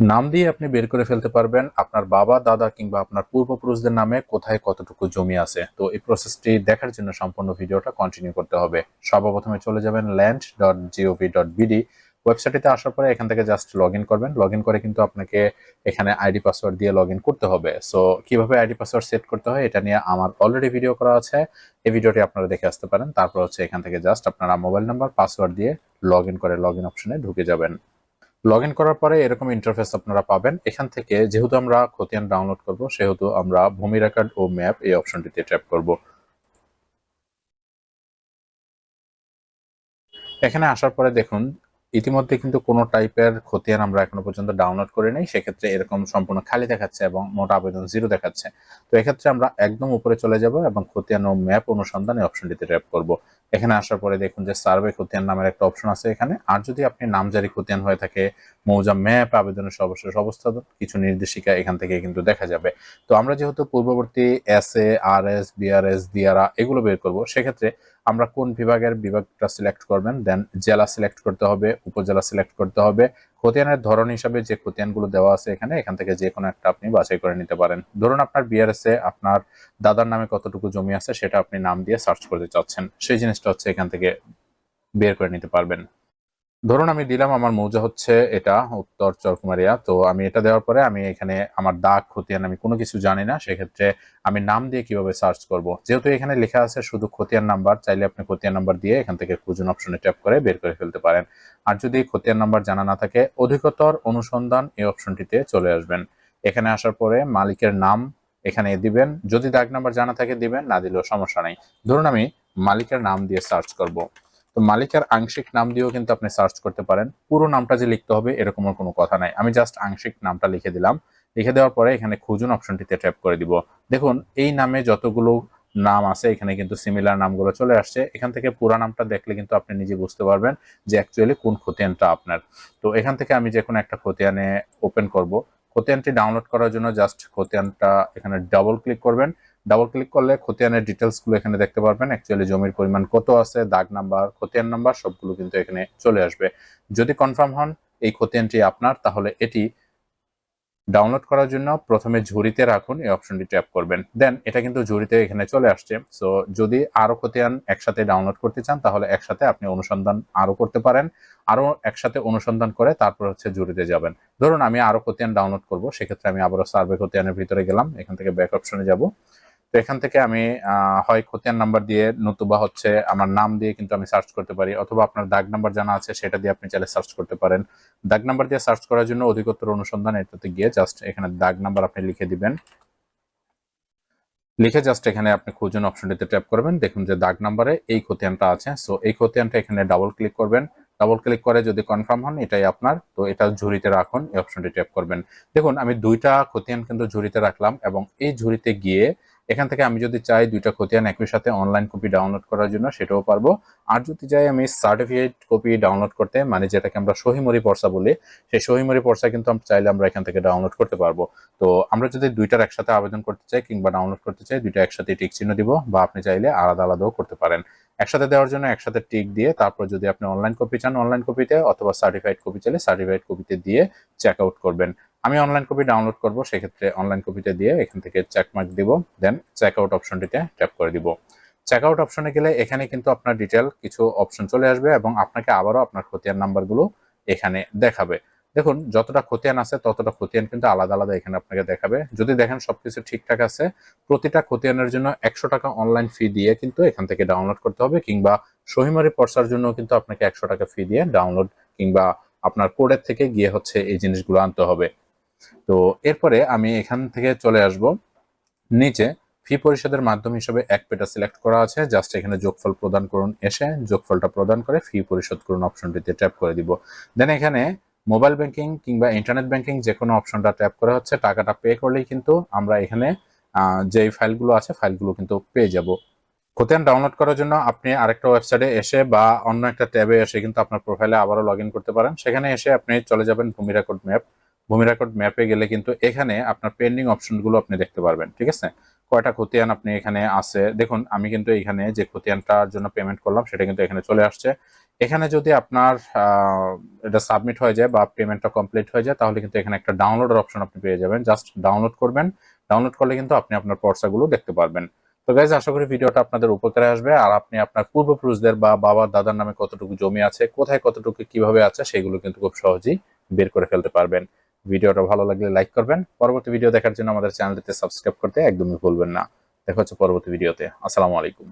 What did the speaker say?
নাম দিয়ে আপনি বের করে ফেলতে পারবেন আপনার বাবা, দাদা কিংবা আপনার পূর্বপুরুষদের নামে কোথায় কতটুকু জমি আছে। তো এই প্রসেসটি দেখার জন্য সম্পূর্ণ ভিডিওটা কন্টিনিউ করতে হবে। সর্বপ্রথমে চলে যাবেন land dot G O V dot BD ওয়েবসাইটে আসার পরে এখান থেকে জাস্ট লগ করবেন। লগ করে কিন্তু আপনাকে এখানে আইডি পাসওয়ার্ড দিয়ে লগ করতে হবে। সো কীভাবে আইডি পাসওয়ার্ড সেট করতে হয় এটা নিয়ে আমার অলরেডি ভিডিও করা আছে। এই ভিডিওটি আপনারা দেখে আসতে পারেন। তারপর হচ্ছে এখান থেকে জাস্ট আপনারা মোবাইল নাম্বার পাসওয়ার্ড দিয়ে লগ করে লগ অপশনে ঢুকে যাবেন। লগ ইন করার পরে এরকম ইন্টারফেস আপনারা পাবেন। এখান থেকে যেহেতু আমরা খতিয়ান ডাউনলোড করব, সেহেতু আমরা ভূমি রেকর্ড ও ম্যাপ এই অপশনটিতে ট্যাপ করব। এখানে আসার পরে দেখুন, ইতিমধ্যে কিন্তু কোনো টাইপের খতিয়ান আমরা এখনও পর্যন্ত ডাউনলোড করে নেই। সেক্ষেত্রে এরকম সম্পূর্ণ খালি দেখাচ্ছে এবং মোট আবেদন জিরো দেখাচ্ছে। তো এক্ষেত্রে আমরা একদম উপরে চলে যাব এবং খতিয়ান ও ম্যাপ অনুসন্ধান এই অপশনটিতে ট্যাপ করব। এখানে আসার পরে দেখুন যে সার্ভে খতিয়ান নামের একটা অপশন আছে এখানে। আর যদি আপনি নামজারি খতিয়ান হয়ে থাকে, মৌজা ম্যাপ, আবেদনের সর্বশেষ অবস্থা, কিছু নির্দেশিকা এখান থেকে কিন্তু দেখা যাবে। তো আমরা যেহেতু পূর্ববর্তী S A R S BRS, Diara এগুলো বের করব, সেক্ষেত্রে আমরা কোন বিভাগের বিভাগটা সিলেক্ট করবেন? দেন জেলা সিলেক্ট করতে হবে, উপজেলা সিলেক্ট করতে হবে খতিয়ানের ধরন হিসাবে যে খতিয়ানগুলো দেওয়া আছে এখানে, এখান থেকে যে কোনো একটা আপনি বাছাই করে নিতে পারেন। ধরুন আপনার বিআরএস আপনার দাদার নামে কতটুকু জমি আছে সেটা আপনি নাম দিয়ে সার্চ করতে চাচ্ছেন। সেই জিনিসটা হচ্ছে এখান থেকে বের করে নিতে পারবেন। ধরুন আমি দিলাম, আমার মৌজা হচ্ছে এটা, উত্তর চরকুমারিয়া। তো আমি এটা দেওয়ার পরে আমি এখানে আমার দাগ, খতিয়ান আমি কোনো কিছু জানি না। সেক্ষেত্রে আমি নাম দিয়ে কীভাবে সার্চ করব? যেহেতু এখানে লেখা আছে শুধু খতিয়ান নাম্বার চাইলে আপনি খতিয়ান নাম্বার দিয়ে এখান থেকে খুঁজুন অপশনে ট্যাপ করে বের করে ফেলতে পারেন। আর যদি খতিয়ান নাম্বার জানা না থাকে, অধিকতর অনুসন্ধান এই অপশনটিতে চলে আসবেন। এখানে আসার পরে মালিকের নাম এখানে দিবেন। যদি দাগ নাম্বার জানা থাকে দিবেন, না দিলেও সমস্যা নেই। ধরুন আমি মালিকের নাম দিয়ে সার্চ করব। তো মালিকের আংশিক নাম দিয়েও কিন্তু আপনি সার্চ করতে পারেন। পুরো নামটা যে লিখতে হবে এরকমের কোনো কথা নাই। আমি জাস্ট আংশিক নামটা লিখে দিলাম। লিখে দেওয়ার পরে এখানে খুঁজুন অপশনটিতে ট্যাপ করে দিব। দেখুন, এই নামে যতগুলো নাম আছে, এখানে কিন্তু সিমিলার নামগুলো চলে আসছে। এখান থেকে পুরা নামটা দেখলে কিন্তু আপনি নিজে বুঝতে পারবেন যে অ্যাকচুয়ালি কোন খতিয়ানটা আপনার। তো এখান থেকে আমি যে কোনো একটা খতিয়ানে ওপেন করব। খতিয়ানটি ডাউনলোড করার জন্য জাস্ট খতিয়ানটা এখানে ডাবল ক্লিক করবেন। ডাবল ক্লিক করলে খতিয়ানের ডিটেলসগুলো এখানে দেখতে পারবেন। অ্যাকচুয়ালি জমির পরিমাণ কত আছে, দাগ নাম্বার খতিয়ান নাম্বার সবগুলো কিন্তু এখানে চলে আসবে। যদি কনফার্ম হন এই খতিয়ানটি আপনার, তাহলে এটি ডাউনলোড করার জন্য প্রথমে ঝুড়িতে রাখুন, এই অপশনটি ট্যাপ করবেন। দেন এটা কিন্তু ঝুড়িতে এখানে চলে আসছে। সো যদি আরও খতিয়ান একসাথে ডাউনলোড করতে চান, তাহলে একসাথে আপনি অনুসন্ধান আরও করতে পারেন। আরও একসাথে অনুসন্ধান করে তারপর হচ্ছে ঝুড়িতে যাবেন। ধরুন আমি আরও খতিয়ান ডাউনলোড করব, সেক্ষেত্রে আমি আবারও সার্ভে খতিয়ানের ভিতরে গেলাম, এখান থেকে ব্যাক অপশনে যাব। তো এখান থেকে আমি হয় খতিয়ান নাম্বার দিয়ে নতুবা হচ্ছে আমার নাম দিয়ে কিন্তু আমি সার্চ করতে পারি, অথবা আপনার দাগ নাম্বার জানা আছে সেটা দিয়ে আপনি চাইলে সার্চ করতে পারেন। দাগ নাম্বার দিয়ে সার্চ করার জন্য অধিকতর অনুসন্ধান এটাতে গিয়ে জাস্ট এখানে দাগ নাম্বার আপনি লিখে দিবেন। লিখে জাস্ট এখানে আপনি খুঁজুন অপশনটিতে ট্যাপ করবেন, দেখুন যে দাগ নাম্বারে এই খতিয়ানটা আছে। সো এই খতিয়ানটা এখানে ডাবল ক্লিক করবেন। ডাবল ক্লিক করে যদি কনফার্ম হন, এটাই আপনার। তো এটা ঝুড়িতে রাখুন, এই অপশনটি ট্যাপ করবেন। দেখুন, আমি দুইটা খতিয়ান কিন্তু ঝুড়িতে রাখলাম এবং এই ঝুড়িতে গিয়ে এখান থেকে আমি যদি চাই দুইটা খতিয়ান একই সাথে অনলাইন কপি ডাউনলোড করার জন্য, সেটাও পারব। আর যদি চাই আমি সার্টিফিকেট কপি ডাউনলোড করতে মানে যেটাকে আমরা সহিমরি পর্সা বলি, সেই সহিমরি পর্সা কিন্তু আমরা চাইলে আমরা এখান থেকে ডাউনলোড করতে পারব। তো আমরা যদি দুইটার একসাথে আবেদন করতে চাই কিংবা ডাউনলোড করতে চাই, দুইটা একসাথে টিক চিহ্ন দিব বা আপনি চাইলে আলাদা আলাদাও করতে পারেন। একসাথে দেওয়ার জন্য একসাথে টিক দিয়ে তারপর যদি আপনি অনলাইন কপি চান অনলাইন কপিতে অথবা সার্টিফাইড কপি চাইলে সার্টিফাইড কপিতে দিয়ে চেক আউট করবেন। আমি অনলাইন কপি ডাউনলোড করব, সেক্ষেত্রে অনলাইন কপিতে দিয়ে এখান থেকে চেক মার্ক দিব দেন চেক আউট অপশনটিতে ট্যাপ করে দিব। চেক আউট অপশনে গেলে এখানে কিন্তু আপনার ডিটেল কিছু অপশন চলে আসবে এবং আপনাকে আবারও আপনার খতিয়ান নাম্বারগুলো এখানে দেখাবে। দেখুন, যতটা খতিয়ান আছে ততটা খতিয়ান কিন্তু আলাদা আলাদা এখানে আপনাকে দেখাবে। যদি দেখেন সবকিছু ঠিকঠাক আছে, প্রতিটা খতিয়ানের জন্য একশো টাকা অনলাইন ফি দিয়ে কিন্তু এখান থেকে ডাউনলোড করতে হবে, কিংবা সহিমারি পর্সার জন্য কিন্তু আপনাকে একশো টাকা ফি দিয়ে ডাউনলোড কিংবা আপনার কোডের থেকে গিয়ে হচ্ছে এই জিনিসগুলো আনতে হবে। তো এরপরে আমি এখান থেকে চলে আসব। নিচে ফি পরিশোধের মাধ্যম হিসেবে এক পেটা সিলেক্ট করা আছে। জাস্ট এখানে যোগফল প্রদান করুন, এসে যোগফলটা প্রদান করে ফি পরিশোধ করুন অপশনটিতে ট্যাপ করে দিব। দেন এখানে মোবাইল ব্যাংকিং কিংবা ইন্টারনেট ব্যাংকিং যে কোনো অপশনটা ট্যাপ করা হচ্ছে, টাকাটা পে করলেই কিন্তু আমরা এখানে যে ফাইলগুলো আছে, ফাইলগুলো কিন্তু পেয়ে যাব। খতিয়ান ডাউনলোড করার জন্য আপনি আরেকটা ওয়েবসাইটে এসে বা অন্য একটা ট্যাবে এসে কিন্তু আপনার প্রোফাইলে আবারও লগ করতে পারেন। সেখানে এসে আপনি চলে যাবেন ভূমি রেকর্ড ম্যাপ ভূমি রেকর্ড ম্যাপে গেলে কিন্তু এখানে আপনার পেন্ডিং অপশনগুলো আপনি দেখতে পারবেন, ঠিক আছে? কয়টা খতিয়ান আপনি এখানে আছে? দেখুন, আমি কিন্তু এখানে যে খতিয়ানটার জন্য পেমেন্ট করলাম, সেটা কিন্তু এখানে চলে আসছে। এখানে যদি আপনার এটা সাবমিট হয়ে যায় বা পেমেন্টটা কমপ্লিট হয়ে যায়, তাহলে কিন্তু এখানে একটা ডাউনলোডের অপশন আপনি পেয়ে যাবেন। জাস্ট ডাউনলোড করবেন। ডাউনলোড করলে কিন্তু আপনি আপনার পর্সাগুলো দেখতে পারবেন। তো গাইজ আশা করি ভিডিওটা আপনাদের উপকারে আসবে। আর আপনি আপনার পূর্বপুরুষদের বা বাবা দাদার নামে কতটুকু জমি আছে, কোথায় কতটুকু কীভাবে আছে, সেগুলো কিন্তু খুব সহজেই বের করে ফেলতে পারবেন। ভিডিওটা ভালো লাগলে লাইক করবেন। পরবর্তী ভিডিও দেখার জন্য আমাদের চ্যানেলটিতে সাবস্ক্রাইব করতে একদমই ভুলবেন না। দেখা হচ্ছে পরবর্তী ভিডিওতে আসসালামু আলাইকুম।